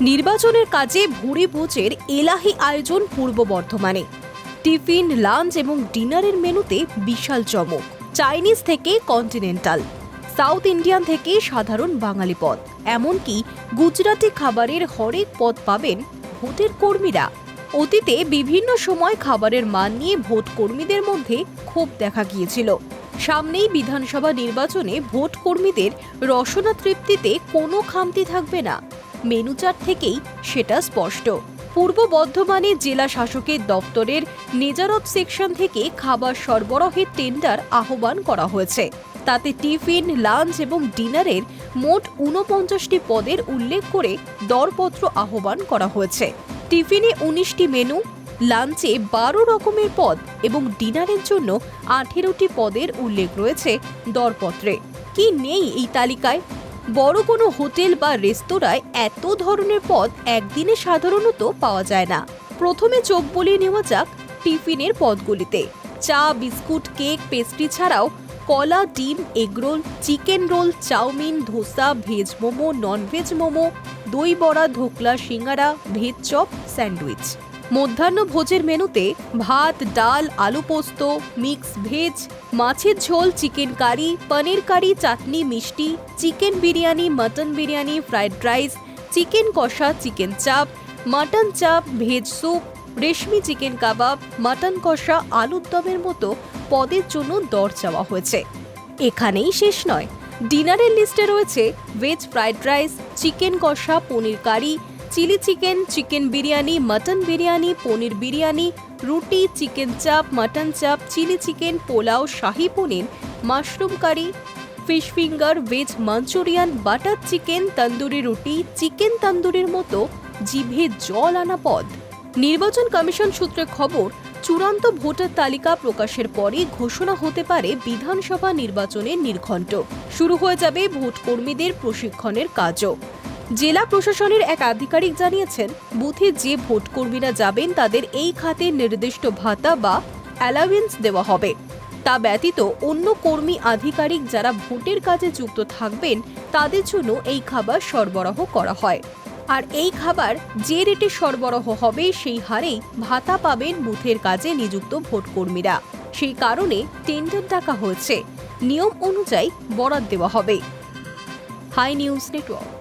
নির্বাচনের কাজে ভুরি ভোজের এলাহি আয়োজন পূর্ব বর্ধমানে। টিফিন, লাঞ্চ এবং ডিনারের মেনুতে বিশাল চমক। চাইনিজ থেকে কন্টিনেন্টাল। সাউথ ইন্ডিয়ান থেকে সাধারণ বাঙালি পদ। এমনকি গুজরাটি খাবারের হরেক পদ পাবেন ভোটের কর্মীরা। অতীতে বিভিন্ন সময় খাবারের মান নিয়ে ভোট কর্মীদের মধ্যে ক্ষোভ দেখা গিয়েছিল। সামনেই বিধানসভা নির্বাচনে ভোট কর্মীদের রসনা তৃপ্তিতে কোনো খামতি থাকবে না। মেনু চার্ট থেকেই সেটা স্পষ্ট। পূর্ব বর্ধমানে জেলা শাসকের দপ্তরের নেজারত সেকশন থেকে খাবার সরবরাহের টেন্ডার আহ্বান করা হয়েছে। তাতে টিফিন, লাঞ্চ এবং ডিনারের মোট ঊনপঞ্চাশটি পদের উল্লেখ করে দরপত্র আহ্বান করা হয়েছে। টিফিনে উনিশটি মেনু, লাঞ্চে বারো রকমের পদ এবং ডিনারের জন্য আঠেরোটি পদের উল্লেখ রয়েছে দরপত্রে। কি নেই এই তালিকায়? বড় কোনো হোটেল বা রেস্তোরাঁয় এত ধরনের পদ একদিনে সাধারণত পাওয়া যায় না। প্রথমে চোখ বলিয়ে নেওয়া যাক টিফিনের পদগুলিতে। চা, বিস্কুট, কেক, পেস্ট্রি ছাড়াও কলা, ডিম egg roll chicken roll, chow mein, dosa, veg momo, non veg momo, দই বড়া, ধোকলা, সিঙ্গারা, ভেজ চপ, স্যান্ডউইচ। মধ্যাহ্ন ভোজের মেনুতে ভাত, ডাল, আলু পোস্ত, মিক্স ভেজ, মাছের ঝোল, চিকেন কারি, পনির কারি, চাটনি, মিষ্টি, chicken biryani, mutton biryani, fried rice, chicken কষা, chicken chaap, mutton chaap, veg soup, reshmi chicken kebab, mutton কষা, আলুর দমের মতো পদের জন্য দর চাওয়া হয়েছে। এখানেই শেষ নয়। ডিনারের লিস্টে রয়েছে ভেজ ফ্রাইড রাইস, চিকেন কষা, paneer curry chilli chicken chicken biryani, mutton biryani, paneer biryani, রুটি, chicken chaap, mutton chaap, chilli chicken, pulao, shahi paneer, mushroom curry, fish finger, veg manchurian, butter chicken, tandoori রুটি, chicken তন্দুরির মতো জিভে জল আনা পদ। নির্বাচন commission সূত্রে খবর, চূড়ান্ত ভোটার তালিকা প্রকাশের পরে ঘোষণা হতে পারে বিধানসভা নির্বাচনের নির্ঘণ্ট। শুরু হয়ে যাবে ভোট কর্মীদের প্রশিক্ষণের কাজও। জেলা প্রশাসনের এক আধিকারিক জানিয়েছেন, বুথে যে ভোট কর্মীরা যাবেন তাদের এই খাতে নির্দিষ্ট ভাতা বা অ্যালাউয়েন্স দেওয়া হবে। তা ব্যতীত অন্য কর্মী আধিকারিক যারা ভোটের কাজে যুক্ত থাকবেন, তাদের জন্য এই খাবার সরবরাহ করা হয়। আর এই খাবার যে রেটে সরবরাহ হবে, সেই হারেই ভাতা পাবেন বুথের কাজে নিযুক্ত ভোটকর্মীরা। সেই কারণে টেন্ডার ডাকা হয়েছে। নিয়ম অনুযায়ী বরাদ দেওয়া হবে। Hi news network.